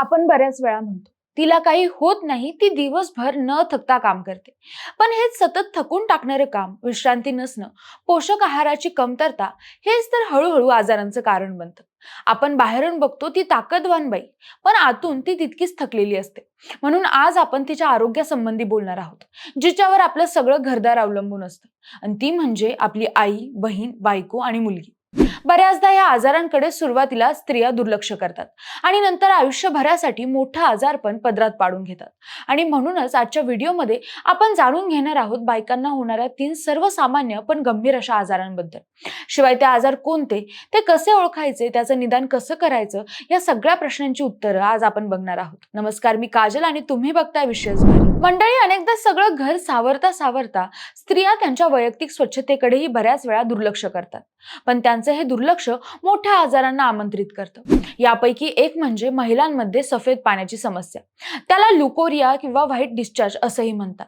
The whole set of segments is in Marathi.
आपण बऱ्याच वेळा म्हणतो तिला काही होत नाही ती दिवसभर न थकता काम करते. पण हेच सतत थकून टाकणारे काम विश्रांती नसणं पोषक आहाराची कमतरता हेच तर हळूहळू आजारांचं कारण बनतं. आपण बाहेरून बघतो ती ताकदवान बाई पण आतून ती तितकीच थकलेली असते. म्हणून आज आपण तिच्या आरोग्यासंबंधी बोलणार आहोत जिच्यावर आपलं सगळं घरदार अवलंबून असतं. आणि ती म्हणजे आपली आई बहीण बायको आणि मुलगी. बऱ्याचदा या आजारांकडे सुरुवातीला स्त्रिया दुर्लक्ष करतात आणि नंतर आयुष्यभरासाठी मोठा आजारपण पदरात पाडून घेतात. आणि म्हणूनच आजच्या व्हिडिओमध्ये आपण जाणून घेणार आहोत बायकांना होणाऱ्या तीन सर्वसामान्य पण गंभीर अशा आजारांबद्दल. शिवाय ते आजार कोणते ते कसे ओळखायचे त्याचं निदान कसं करायचं या सगळ्या प्रश्नांची उत्तरं आज आपण बघणार आहोत. नमस्कार मी काजल आणि तुम्ही बघताय विशेष भारी मंडळी अनेकदा सगळं घर सावरता सावरता स्त्रिया त्यांच्या वैयक्तिक स्वच्छतेकडेही बऱ्याच वेळा दुर्लक्ष करतात. पण त्यांचं हे दुर्लक्ष मोठ्या आजारांना आमंत्रित करतं. यापैकी एक म्हणजे महिलांमध्ये सफेद पाण्याची समस्या. त्याला लुकोरिया किंवा व्हाईट डिस्चार्ज असंही म्हणतात.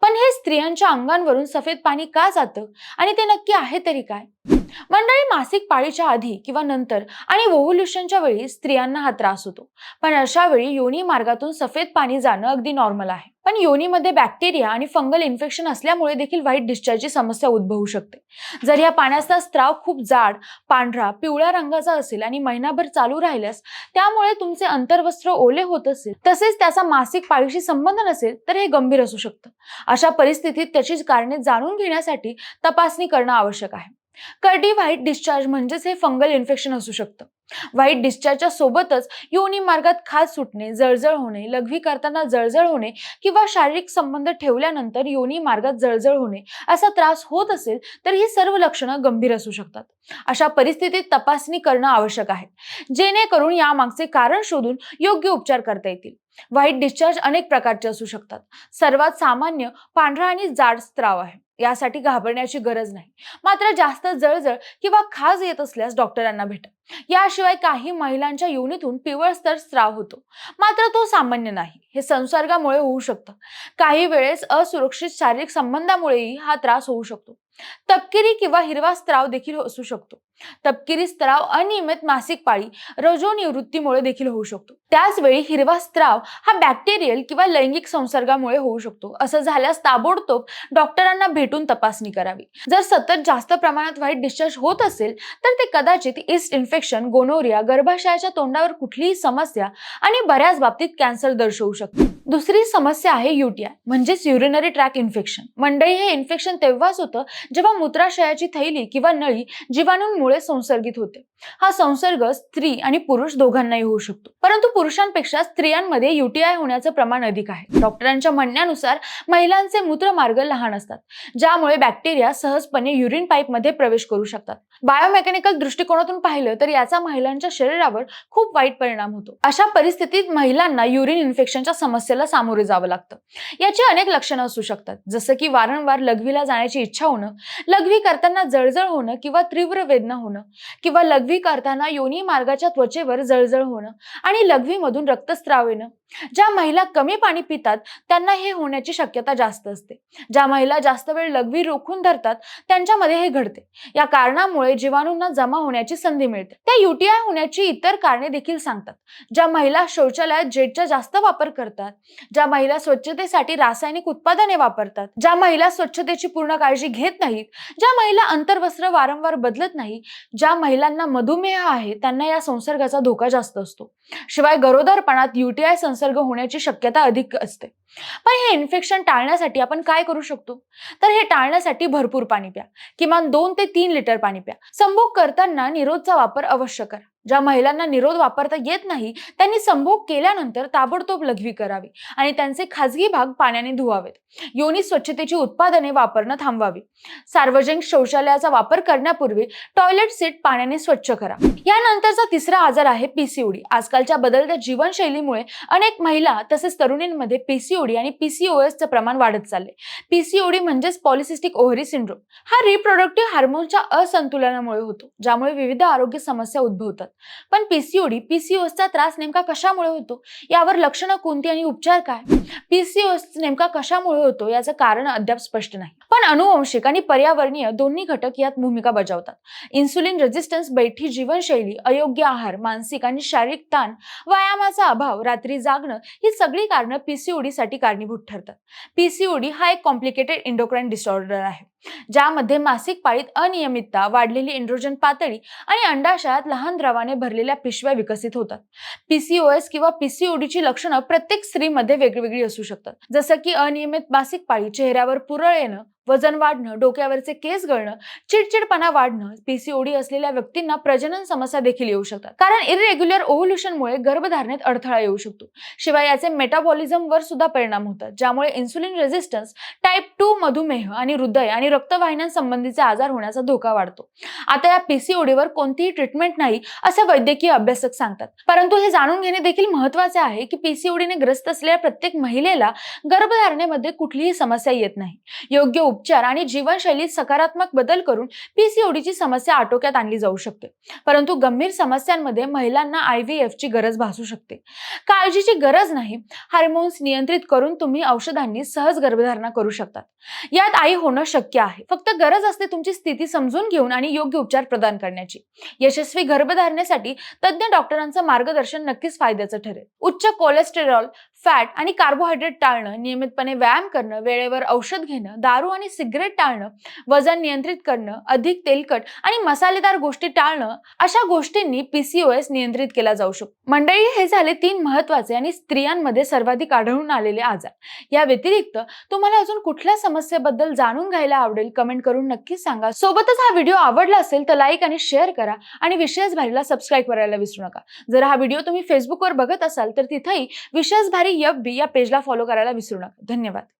पण हे स्त्रियांच्या अंगांवरून सफेद पाणी का जातं? आणि ते नक्की आहे तरी काय? मंडळी मासिक पाळीच्या आधी किंवा नंतर आणि ओव्हुल्युशनच्या वेळी स्त्रियांना हा त्रास होतो. पण अशा वेळी योनी मार्गातून सफेद पाणी जाणं अगदी नॉर्मल आहे. पण योनीमध्ये बॅक्टेरिया आणि फंगल इन्फेक्शन असल्यामुळे देखील व्हाईट डिस्चार्जची समस्या उद्भवू शकते. जर या पाण्याचा स्त्राव खूप जाड पांढरा पिवळ्या रंगाचा असेल आणि महिनाभर चालू राहिल्यास त्यामुळे तुमचे अंतर्वस्त्र ओले होत असेल तसेच त्याचा मासिक पाळीशी संबंध नसेल तर हे गंभीर असू शकतं. अशा परिस्थितीत त्याची कारणे जाणून घेण्यासाठी तपासणी करणं आवश्यक आहे. कर्डी व्हाईट डिस्चार्ज म्हणजेच हे फंगल इन्फेक्शन असू शकतं. व्हाईट डिस्चार्जच्या सोबतच योनी मार्गात खाज सुटणे जळजळ होणे लघवी करताना जळजळ होणे किंवा शारीरिक संबंध ठेवल्यानंतर योनी मार्गात जळजळ होणे असा त्रास होत असेल तर ही सर्व लक्षणं गंभीर असू शकतात. अशा परिस्थितीत तपासणी करणं आवश्यक आहे. जेणेकरून यामागचे कारण शोधून योग्य उपचार करता येतील. व्हाईट डिस्चार्ज अनेक प्रकारचे असू शकतात. सर्वात सामान्य पांढरा आणि जाड स्त्राव आहे. यासाठी घाबरण्याची गरज नाही. मात्र जास्त जळजळ किंवा खाज येत असल्यास डॉक्टरांना भेटा. याशिवाय काही महिलांच्या योनीतून पिवळस्तर स्त्राव होतो. मात्र तो सामान्य नाही. हे संसर्गामुळे होऊ शकतं. काही वेळेस असुरक्षित शारीरिक संबंधामुळेही हा त्रास होऊ शकतो. तपकिरी किंवा हिरवा स्त्राव देखील असू शकतो. तपकिरी स्त्राव अनियमित मासिक पाळी रजोनिवृत्तीमुळे देखील होऊ शकतो. त्याचवेळी हिरवा स्त्राव हा बॅक्टेरियल किंवा लैंगिक संसर्गामुळे होऊ शकतो. असं झाल्यास ताबडतोब डॉक्टरांना भेटून तपासणी करावी. जर सतत जास्त प्रमाणात व्हाईट डिस्चार्ज होत असेल तर ते कदाचित इस्ट इन्फेक्शन गोनोरिया गर्भाशयाच्या तोंडावर कुठलीही समस्या आणि बऱ्याच बाबतीत कॅन्सर दर्शवू शकते. दुसरी समस्या आहे युटीआय म्हणजेच युरिनरी ट्रॅक इन्फेक्शन मंडळी हे इन्फेक्शन तेव्हाच होतं जेव्हा मूत्राशयाची थैली किंवा नळी जीवाणूंमुळे संसर्गित होते. हा संसर्ग स्त्री आणि पुरुष दोघांनाही होऊ शकतो. परंतु पुरुषांपेक्षा स्त्रियांमध्ये युटीआय होण्याचं प्रमाण अधिक आहे. डॉक्टरांच्या म्हणण्यानुसार महिलांचे मूत्रमार्ग लहान असतात ज्यामुळे बॅक्टेरिया सहजपणे युरिन पाईपमध्ये प्रवेश करू शकतात. बायोमेकॅनिकल दृष्टिकोनातून पाहिलं तर याचा महिलांच्या शरीरावर खूप वाईट परिणाम होतो. अशा परिस्थितीत महिलांना युरिन इन्फेक्शनच्या समस्या समस्येला सामोरे जावं लागतं. याची अनेक लक्षणं असू शकतात. जसं की वारंवार लघवीला जाण्याची इच्छा होणं लघवी करताना जळजळ होणं किंवा तीव्र वेदना होणं किंवा लघवी करताना योनी मार्गाच्या त्वचेवर जळजळ होणं आणि लघवीमधून रक्तस्राव येणं. ज्या महिला कमी पाणी पितात त्यांना हे होण्याची शक्यता जास्त असते. ज्या महिला जास्त वेळ लघवी रोखून धरतात त्यांच्यामध्ये हे घडते. या कारणामुळे जीवाणूंना जमा होण्याची संधी मिळते. त्या युटीआय होण्याची इतर कारणे देखील सांगतात. ज्या महिला शौचालयात जेटचा जास्त वापर करतात ज्या महिला स्वच्छतेसाठी रासायनिक उत्पादने वापरतात ज्या महिला स्वच्छतेची पूर्ण काळजी घेत नाहीत ज्या महिला अंतर्वस्त्र वारंवार बदलत नाही ज्या महिलांना मधुमेह आहे त्यांना या संसर्गाचा धोका जास्त असतो. शिवाय गरोदरपणात युटीआय संसर्ग होण्याची शक्यता अधिक असते. पण हे इन्फेक्शन टाळण्यासाठी आपण काय करू शकतो? तर हे टाळण्यासाठी भरपूर पाणी प्या किमान दोन ते तीन लिटर पाणी प्या. संभोग करताना निरोधचा वापर अवश्य करा. ज्या महिलांना निरोध वापरता येत नाही त्यांनी संभोग केल्यानंतर ताबडतोब लघवी करावी आणि त्यांचे खाजगी भाग पाण्याने धुवावेत. योनी स्वच्छतेची उत्पादने वापरणं थांबवावी. सार्वजनिक शौचालयाचा वापर करण्यापूर्वी टॉयलेट सीट पाण्याने स्वच्छ करा. यानंतरचा तिसरा आजार आहे पीसीओडी आजकालच्या बदलत्या जीवनशैलीमुळे अनेक महिला तसेच तरुणींमध्ये पीसीओडी आणि पीसीओएसचं प्रमाण वाढत चालले पीसीओडी म्हणजेच पॉलिसिस्टिक ओव्हरी सिंड्रोम. हा रिप्रोडक्टिव्ह हार्मोनच्या असंतुलनामुळे होतो ज्यामुळे विविध आरोग्य समस्या उद्भवतात. पण पीसीओडी पीसीओएसचा त्रास नेमका कशामुळे होतो? यावर लक्षणं कोणती आणि उपचार काय? पीसीओएस नेमका कशामुळे होतो याचं कारण अद्याप स्पष्ट नाही. पण अनुवंशिक आणि पर्यावरणीय दोन्ही घटक यात भूमिका बजावतात. इन्सुलिन रेजिस्टन्स बैठी जीवनशैली अयोग्य आहार मानसिक आणि शारीरिक ताण व्यायामाचा अभाव रात्री जागणं ही सगळी कारणं पीसीओडी साठी कारणीभूत ठरतात. पीसीओडी हा एक कॉम्प्लिकेटेड इंडोक्राईन डिसऑर्डर आहे. ज्यामध्ये मासिक पाळीत अनियमितता वाढलेली एंड्रोजन पातळी आणि अंडाशयात लहान द्रवाने भरलेल्या पिशव्या विकसित होतात. पीसीओएस किंवा पीसीओडीची लक्षणं प्रत्येक स्त्रीमध्ये वेगवेगळी असू शकतात. जसं की अनियमित मासिक पाळी चेहऱ्यावर पुरळ येणं वजन वाढणं डोक्यावरचे केस गळणं चिडचिडपणा वाढणं पीसीओडी असलेल्या व्यक्तींना प्रजनन समस्या देखील येऊ शकतात. कारण इरेग्युलर ओव्होल्युशनमुळे गर्भधारणेत अडथळा येऊ शकतो. शिवाय याचे मेटाबॉलिझमवर सुद्धा परिणाम होतात ज्यामुळे इन्सुलिन रेझिस्टन्स टाईप टू मधुमेह आणि हृदय आणि रक्तवाहिन्यांसंबंधीचे आजार होण्याचा धोका वाढतो. आता या पीसीओडीवर कोणतीही ट्रीटमेंट नाही असे वैद्यकीय अभ्यासक सांगतात. परंतु हे जाणून घेणे देखील महत्त्वाचे आहे की पीसीओडीने ग्रस्त असलेल्या प्रत्येक महिलेला गर्भधारणेमध्ये कुठलीही समस्या येत नाही. योग्य उपचार आणि जीवनशैलीत सकारात्मक बदल करून पीसीओडीची समस्या आटोक्यात आणली जाऊ शकते. परंतु गंभीर समस्यांमध्ये महिलांना आयव्हीएफ ची गरज भासू शकते. काळजीची गरज नाही. हार्मोन्स नियंत्रित करून तुम्ही औषधांनी सहज गर्भधारणा करू शकतात. यात आई होणं शक्य आहे. फक्त गरज असते तुमची स्थिती समजून घेऊन आणि योग्य उपचार प्रदान करण्याची. यशस्वी गर्भधारणेसाठी तज्ज्ञ डॉक्टरांचं मार्गदर्शन नक्कीच फायद्याचं ठरेल. उच्च कोलेस्टेरॉल फॅट आणि कार्बोहायड्रेट टाळणं नियमितपणे व्यायाम करणं वेळेवर औषध घेणं दारू आणि सिगरेट टाळणं वजन नियंत्रित करणं अधिक तेलकट आणि मसालेदार गोष्टी टाळणं अशा गोष्टींनी पीसीओएस नियंत्रित केला जाऊ शकतो. मंडळी हे झाले तीन महत्त्वाचे आणि स्त्रियांमध्ये सर्वाधिक आढळून आलेले आजार. या व्यतिरिक्त तुम्हाला अजून कुठल्या समस्येबद्दल जाणून घ्यायला आवडेल कमेंट करून नक्कीच सांगा. सोबतच हा व्हिडिओ आवडला असेल तर लाईक आणि शेअर करा आणि विशेष भारीला सबस्क्राईब करायला विसरू नका. जर हा व्हिडिओ तुम्ही फेसबुकवर बघत असाल तर तिथेही विशेष भारी एफ बी या पेजला फॉलो करायला विसरू नका. धन्यवाद.